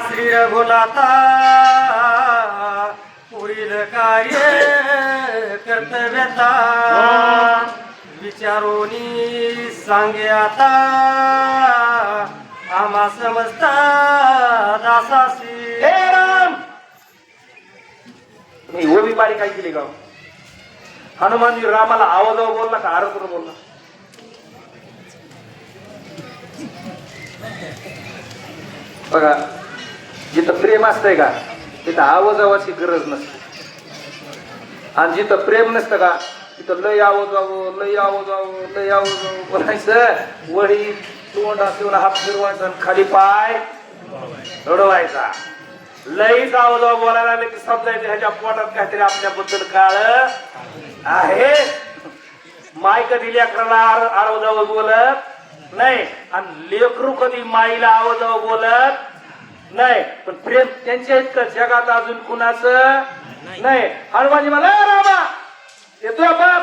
श्री रघुनाथा पुढील कार्य कर्तव्यता. विचारोनी सांगे आता आम्हा समजता दासासी हे राम! तुम्ही ओबी पारी काय केली गाव? हनुमानजी रामाला आवाजावर बोलला का आरतून बोलला? बघा जिथं प्रेम असतंय का तिथं आवाजावाची गरज नसते. आणि जिथं प्रेम नसतं का तिथं लय आवाजावं लय आवाजावं लय आवाजावं. बोलायचं वडी तोंड असून हात फिरवायचा आणि खाली पाय रडवायचा. लईच आवाजावर बोलायला लागले की समजायचं ह्याच्या पोटात काहीतरी आपल्याबद्दल काळ आहे. माय कधी लेकराला आर- आवाजावर बोलत नाही. आणि लेकरू कधी माईला आवाज बोलत नाही पण प्रेम त्यांच्या इतकं जगात अजून कुणाचं? नाही. हनुमानजी मला "ए रामा ते तुझ्या पाया